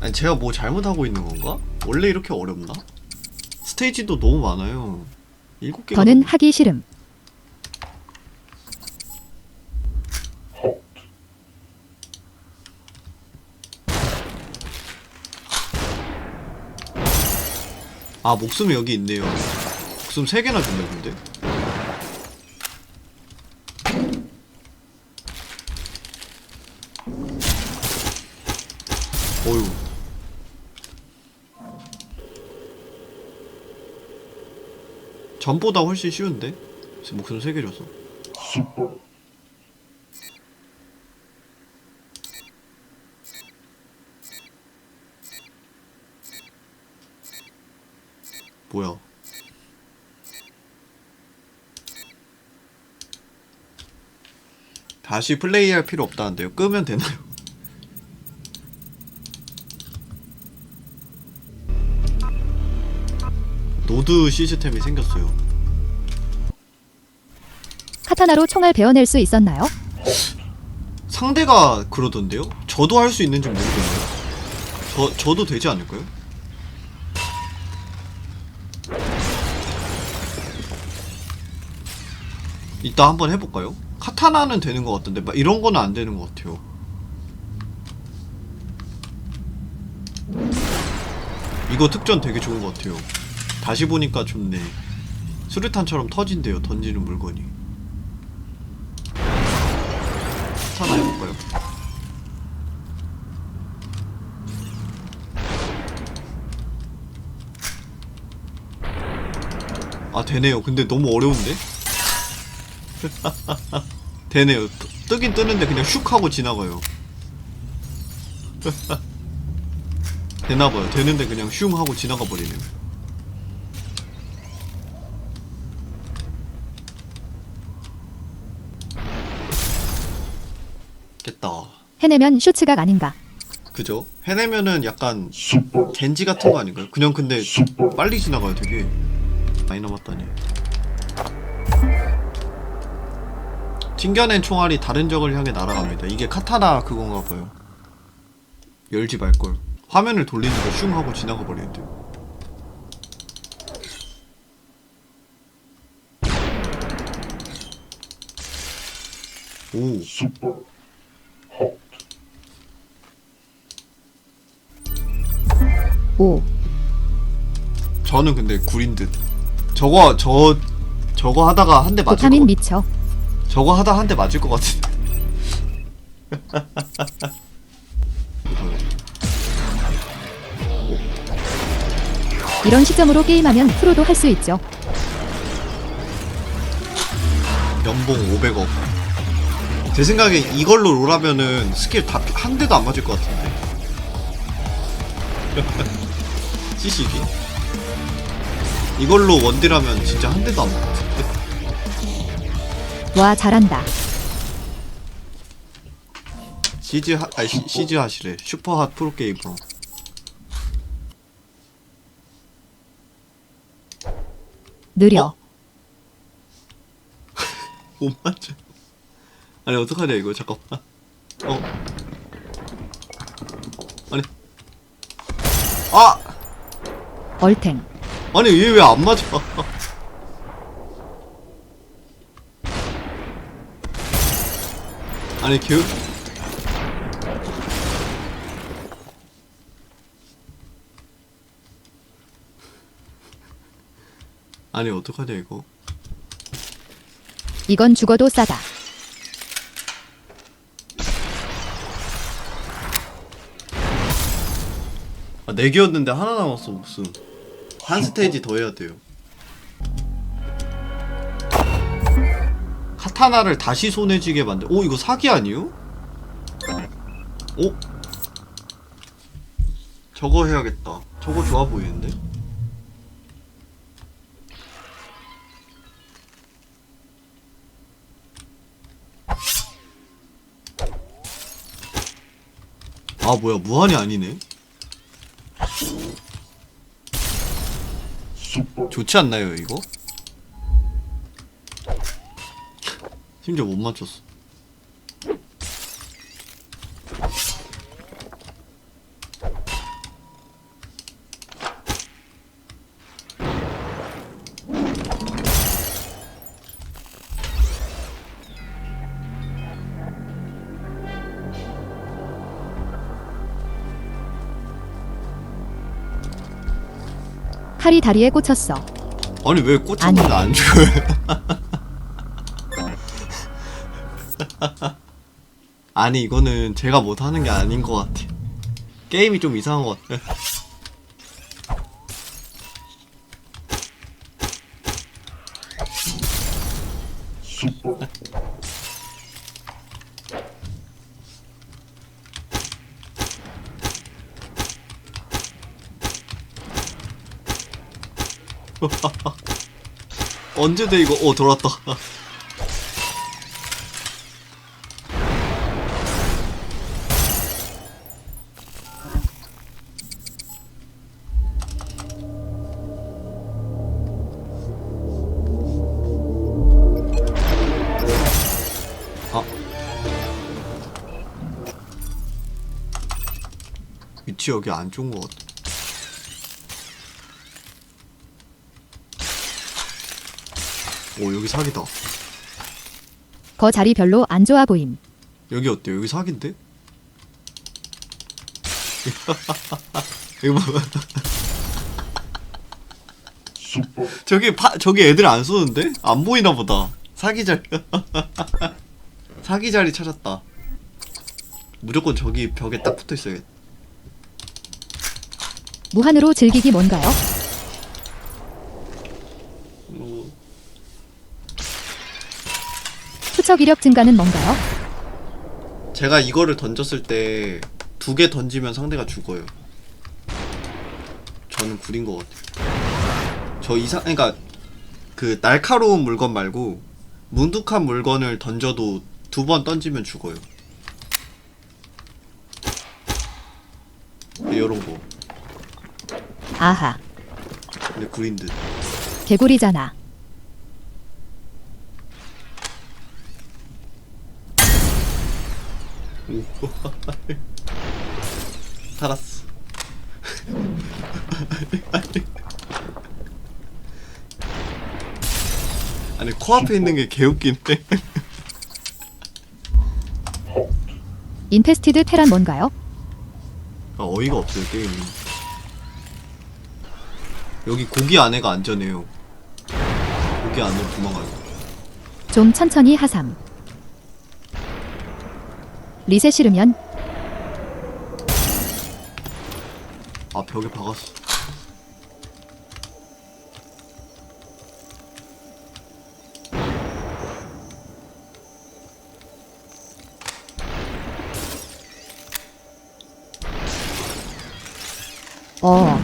아니 제가 뭐 잘못하고 있는 건가? 원래 이렇게 어렵나? 스테이지도 너무 많아요. 일곱 개가 더는 하기 싫음. 아 목숨이 여기 있네요. 목숨 세 개나 준다 근데. 어휴. 전보다 훨씬 쉬운데? 목숨 세개 줘서. 뭐야? 다시 플레이할 필요 없다는데요. 끄면 되나요? 노드 시스템이 생겼어요. 카타나로 총알 베어낼 수 있었나요? 상대가 그러던데요? 저도 할 수 있는지 모르겠네요. 저 저도 되지 않을까요? 이따 한번 해볼까요? 카타나는 되는 것 같던데 막 이런 거는 안 되는 것 같아요. 이거 특전 되게 좋은 것 같아요. 다시 보니까 좋네. 수류탄처럼 터진대요. 던지는 물건이. 카타나 해볼까요? 아 되네요. 근데 너무 어려운데? 되네요. 뜨, 뜨긴 뜨는데 그냥 슉 하고 지나가요. 되나봐요. 되는데 그냥 슝 하고 지나가 버리네요. 깼다. 해내면 쇼츠각 아닌가. 그죠? 해내면은 약간 겐지 같은 거 아닌가요? 그냥 근데 빨리 지나가요 되게. 많이 남았다니. 튕겨낸 총알이 다른 적을 향해 날아갑니다. 이게 카타나 그건가 봐요. 열지 말걸. 화면을 돌리니까 슝 하고 지나가 버리는데. 오 오. 저는 근데 구린 듯 저거 저 저거 하다가 한 대 맞을 것 도파민 같... 미쳐. 저거 하다 한 대 맞을 것 같은데 이런 시점으로 게임하면 프로도 할 수 있죠. 연봉 500억 제 생각에 이걸로 롤하면은 스킬 다 한 대도 안 맞을 것 같은데 CC기 이걸로 원딜하면 진짜 한 대도 안 맞을 것 같은데 와 잘한다. CG 하, 아니 시- CG 하시래. 슈퍼핫 프로게이머. 느려. 어? 못 맞죠 아니 어떡하냐 이거. 잠깐만. 어. 아니. 아 얼탱. 아니 얘 왜 안 맞아 아니 개 아니 어떡하냐 이거 이건 죽어도 싸다. 아, 4개였는데 하나 남았어, 무슨. 한 스테이지 더 해야 돼요. 카타나를 다시 손에 쥐게 만들. 오, 이거 사기 아니에요? 오? 저거 해야겠다. 저거 좋아 보이는데? 아, 뭐야, 무한이 아니네? 좋지 않나요 이거? 심지어 못 맞췄어 칼이 다리에 꽂혔어. 아니 왜 꽂혔는데 안 죽어요? 아니 이거는 제가 못하는 게 아닌 것 같아. 게임이 좀 이상한 것 같아. 언제 돼 이거? 어. 아. 위치 여기 안 좋은 것 같아. 오 여기 사기다. 거 자리 별로 안 좋아 보임. 여기 어때? 여기 사기인데? 이거 뭐? 저기 파 저기 애들 안 쏘는데? 안 보이나 보다. 사기 자리. 사기 자리 찾았다. 무조건 저기 벽에 딱 붙어 있어야겠다. 무한으로 즐기기 뭔가요? 투척 이력 증가는 뭔가요? 제가 이거를 던졌을 때 두 개 던지면 상대가 죽어요. 저는 구린 것 같아요. 저 이상, 그러니까 그 날카로운 물건 말고 뭉툭한 물건을 던져도 두 번 던지면 죽어요. 이런 거. 아하, 근데 구린 듯. 개구리잖아. 오. 살았어. 아니 코앞에 있는 게 개웃긴데. 인페스티드 테란 뭔가요? 아, 어이가 없어요 게임이. 여기 고기 안에가 안전해요. 고기 안으로 도망가요. 좀 천천히 하삼. 리셋 싫으면 아 벽에 박았어. 어,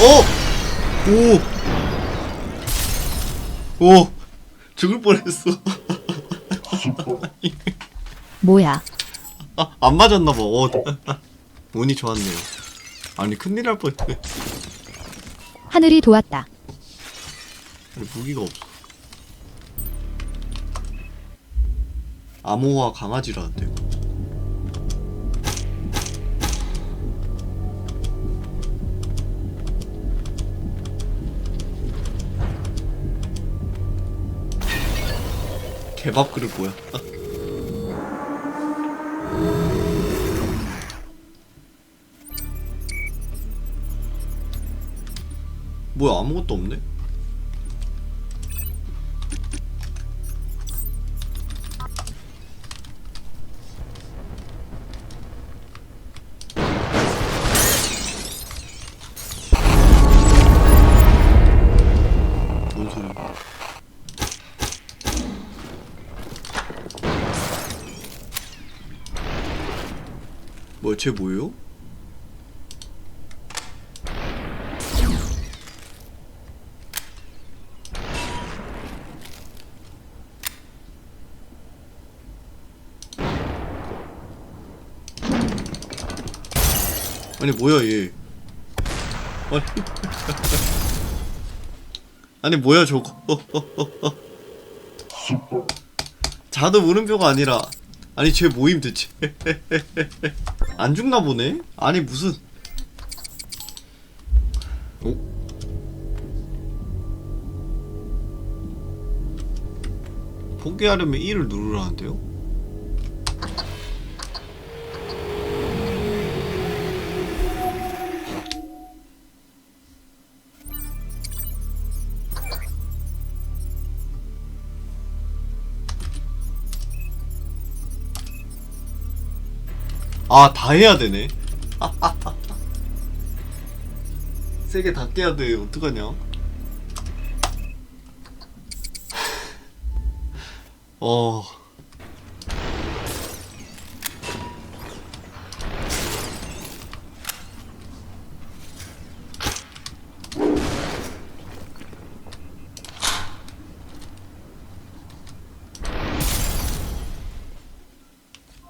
어! 오! 오! 죽을 뻔했어. 뭐야? 아, 안 맞았나봐. 어. 운이 좋았네요. 아니 큰일 날 뻔했네. 하늘이 도왔다. 아니, 무기가 없어. 암호화 강아지라는데. 개밥 그릇 뭐야? 뭐야 아무것도 없네? 뭐야 쟤 뭐예요? 아니 뭐야 얘? 아니, 아니 뭐야 저거? 자도 물음표가 아니라. 아니 쟤 모임 대체 안 죽나 보네? 아니 무슨 오? 포기하려면 1을 누르라는데요? 아, 다 해야 되네. 세게 다 깨야 돼. 어떡하냐? 어.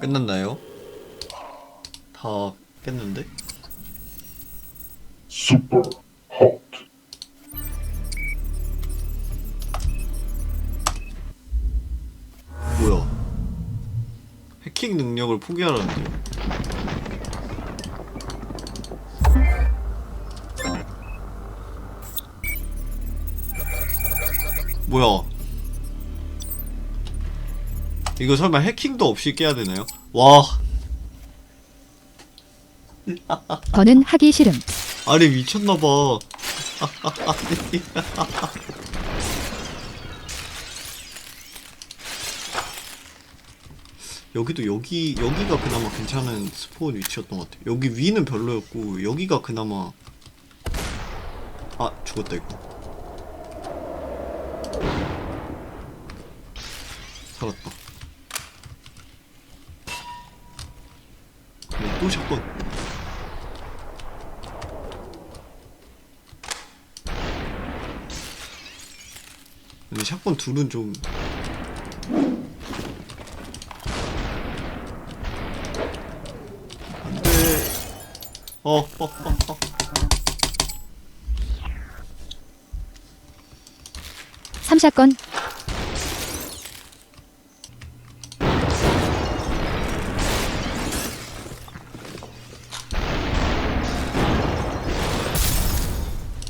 끝났나요? 다 깼는데? Super hot. 뭐야? 해킹 능력을 포기하라는데요? 뭐야? 이거 설마 해킹도 없이 깨야 되나요? 와, 더는 하기 싫음. 아니 미쳤나봐. 여기도 여기 여기가 그나마 괜찮은 스폰 위치였던 것 같아. 여기 위는 별로였고 여기가 그나마 아 죽었다 이거. 살았다. 네, 또 샷건. 근데 샷건 둘은 좀 안돼 어, 어, 어, 어. 삼사건.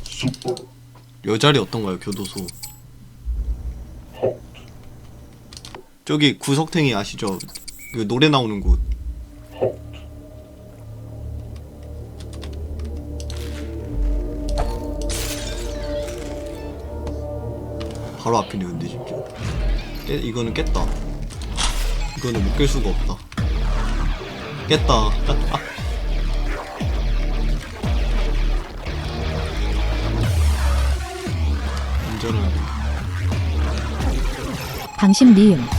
Super 여자리 어떤가요 교도소 저기 구석탱이 아시죠? 그 노래 나오는 곳. 바로 앞이네 근데 진짜. 깨, 이거는 깼다. 이거는 못 깰 수가 없다. 깼다. 안전한 방심 미음.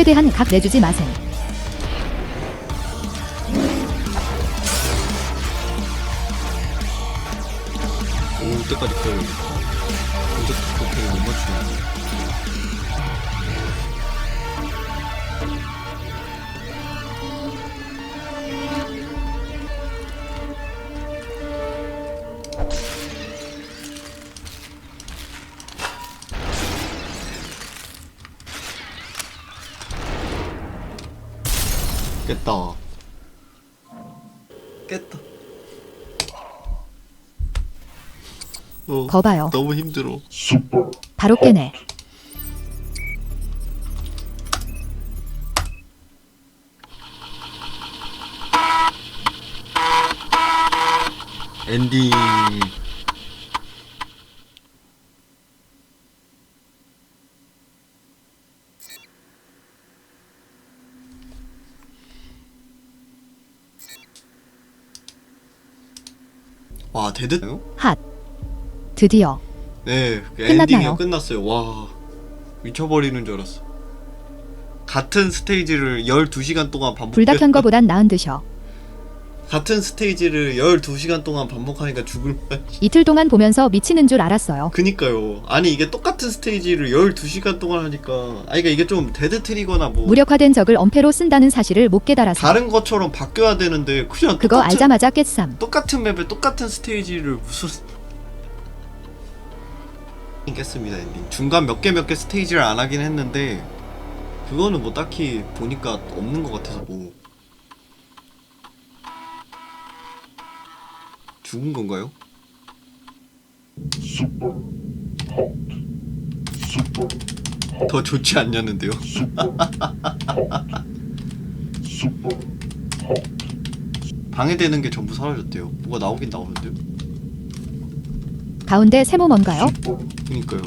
최대한 각 내주지. 올 깼다. 깼다. 어, 거봐요. 너무 힘들어. 바로 깨네. 엔딩 와 데드나요? 핫. 드디어 네그 끝났나요? 끝났어요 와 미쳐버리는 줄 알았어 같은 스테이지를 12시간 동안 반복 불닭 현 거보단 나은 듯셔. 같은 스테이지를 12시간 동안 반복하니까 죽을 맛 이틀 동안 보면서 미치는 줄 알았어요. 그니까요. 아니 이게 똑같은 스테이지를 12시간 동안 하니까 아니 그러니까 이게 좀 데드 트리거나 뭐 무력화된 적을 엄폐로 쓴다는 사실을 못 깨달아서 다른 것처럼 바뀌어야 되는데 그냥 그거 똑같은, 알자마자 깼삼. 똑같은 맵에 똑같은 스테이지를 무슨 깼습니다 엔딩 중간 몇 개 몇 개 스테이지를 안 하긴 했는데 그거는 뭐 딱히 보니까 없는 것 같아서 뭐 죽은 건가요? Super hot. Super 더 좋지 않냐는데요. 방해되는 게 전부 사라졌대요. 뭐가 나오긴 나오는데요. 가운데 세모 뭔가요? super, 그니까요.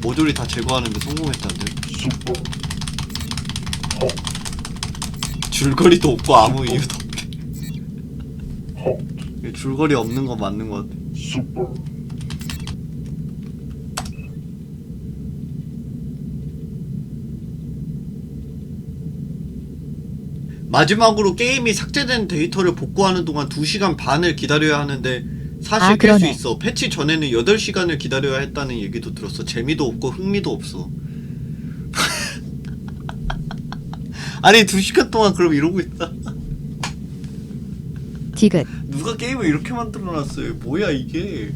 모듈이 다 제거하는데 성공했다는데요. super, 줄거리도 없고 아무 이유도 없대. 줄거리 없는 거 맞는 거 같아. super, 마지막으로 게임이 삭제된 데이터를 복구하는 동안 2시간 반을 기다려야 하는데 사실 아, 깰 수 그러네. 있어. 패치 전에는 8시간을 기다려야 했다는 얘기도 들었어. 재미도 없고 흥미도 없어. 아니 2시간 동안 그럼 이러고 있다. 디귿. 누가 게임을 이렇게 만들어놨어요? 뭐야 이게?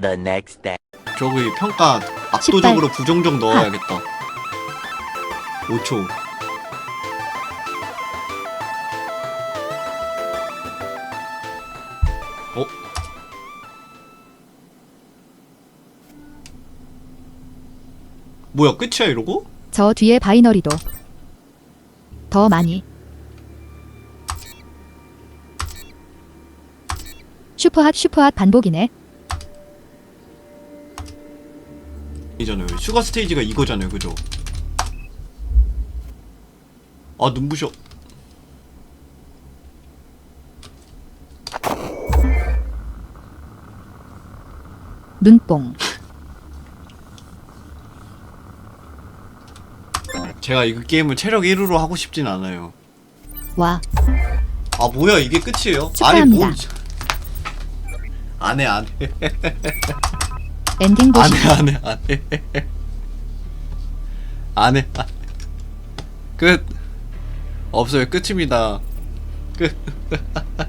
The next day. 저기 평가 압도적으로 부정적 넣어야겠다. 5초. 어? 뭐야 끝이야 이러고? 저 뒤에 바이너리도. 더 많이. 슈퍼핫 슈퍼핫 반복이네. 이잖아요. 슈가 스테이지가 이거잖아요, 그죠? 아 눈부셔. 눈뽕. 제가 이거 게임을 체력 1으로 하고 싶진 않아요. 와. 아 뭐야 이게 끝이에요? 축하합니다. 아니 안 해 안 해 엔딩 보시. 안해 안 해 안 해. 안 해 안 해. 끝. 없어요. 끝입니다. 끝